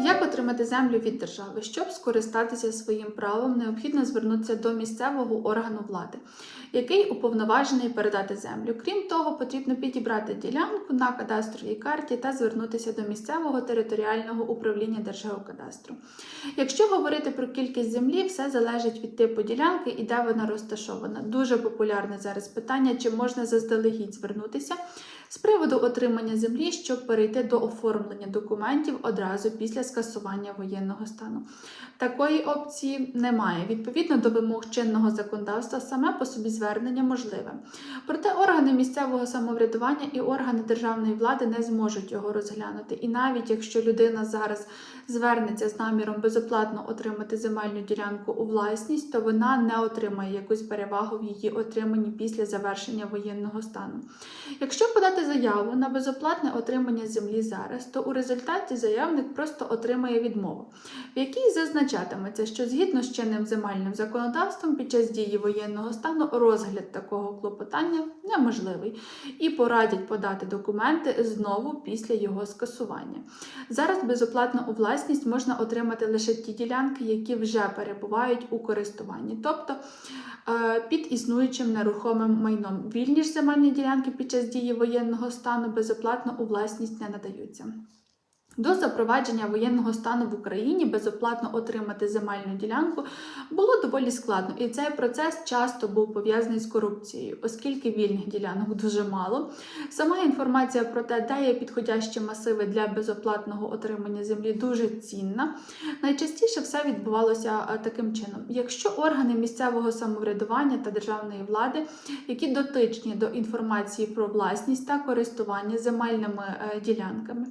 Як отримати землю від держави? Щоб скористатися своїм правом, необхідно звернутися до місцевого органу влади, який уповноважений передати землю. Крім того, потрібно підібрати ділянку на кадастровій карті та звернутися до місцевого територіального управління Держгеокадастру. Якщо говорити про кількість землі, все залежить від типу ділянки і де вона розташована. Дуже популярне зараз питання, чи можна заздалегідь звернутися з приводу отримання землі, щоб перейти до оформлення документів одразу після скасування воєнного стану. Такої опції немає. Відповідно до вимог чинного законодавства, саме по собі звернення можливе. Проте органи місцевого самоврядування і органи державної влади не зможуть його розглянути. І навіть якщо людина зараз звернеться з наміром безоплатно отримати земельну ділянку у власність, то вона не отримає якусь перевагу в її отриманні після завершення воєнного стану. Якщо подати заяву на безоплатне отримання землі зараз, то у результаті заявник просто отримає відмову, в якій зазначатиметься, що згідно з чинним земельним законодавством під час дії воєнного стану розгляд такого клопотання неможливий і порадять подати документи знову після його скасування. Зараз безоплатно у власність можна отримати лише ті ділянки, які вже перебувають у користуванні, тобто під існуючим нерухомим майном. Вільні ж земельні ділянки під час дії воєнного стану безоплатно у власність не надаються. До запровадження воєнного стану в Україні безоплатно отримати земельну ділянку було доволі складно, і цей процес часто був пов'язаний з корупцією, оскільки вільних ділянок дуже мало. Сама інформація про те, де є підходящі масиви для безоплатного отримання землі, дуже цінна. Найчастіше все відбувалося е, таким чином: якщо органи місцевого самоврядування та державної влади, які дотичні до інформації про власність та користування земельними е, ділянками,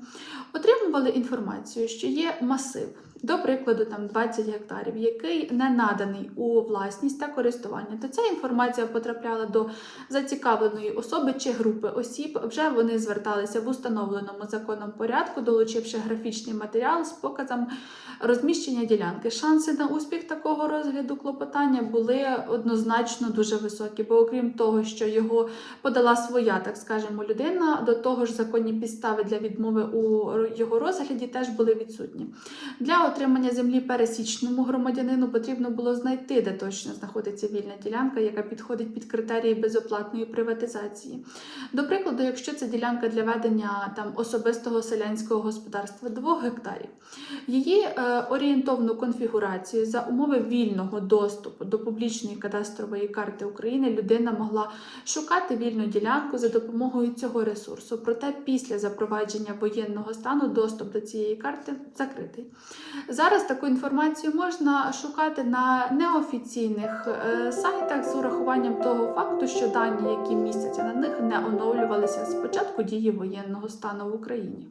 отримували інформацію, що є масив, до прикладу, там 20 гектарів, який не наданий у власність та користування, то ця інформація потрапляла до зацікавленої особи чи групи осіб. Вже вони зверталися в установленому законом порядку, долучивши графічний матеріал з показом розміщення ділянки. Шанси на успіх такого розгляду клопотання були однозначно дуже високі, бо окрім того, що його подала своя, так скажемо, людина, до того ж законні підстави для відмови у його розгляді теж були відсутні. Для отримання землі пересічному громадянину потрібно було знайти, де точно знаходиться вільна ділянка, яка підходить під критерії безоплатної приватизації. До прикладу, якщо це ділянка для ведення там особистого селянського господарства 2 гектарів, її е, орієнтовну конфігурацію за умови вільного доступу до публічної кадастрової карти України людина могла шукати вільну ділянку за допомогою цього ресурсу. Проте після запровадження воєнного стану доступ до цієї карти закритий. Зараз таку інформацію можна шукати на неофіційних е, сайтах з урахуванням того факту, що дані, які містяться на них, не оновлювалися з початку дії воєнного стану в Україні.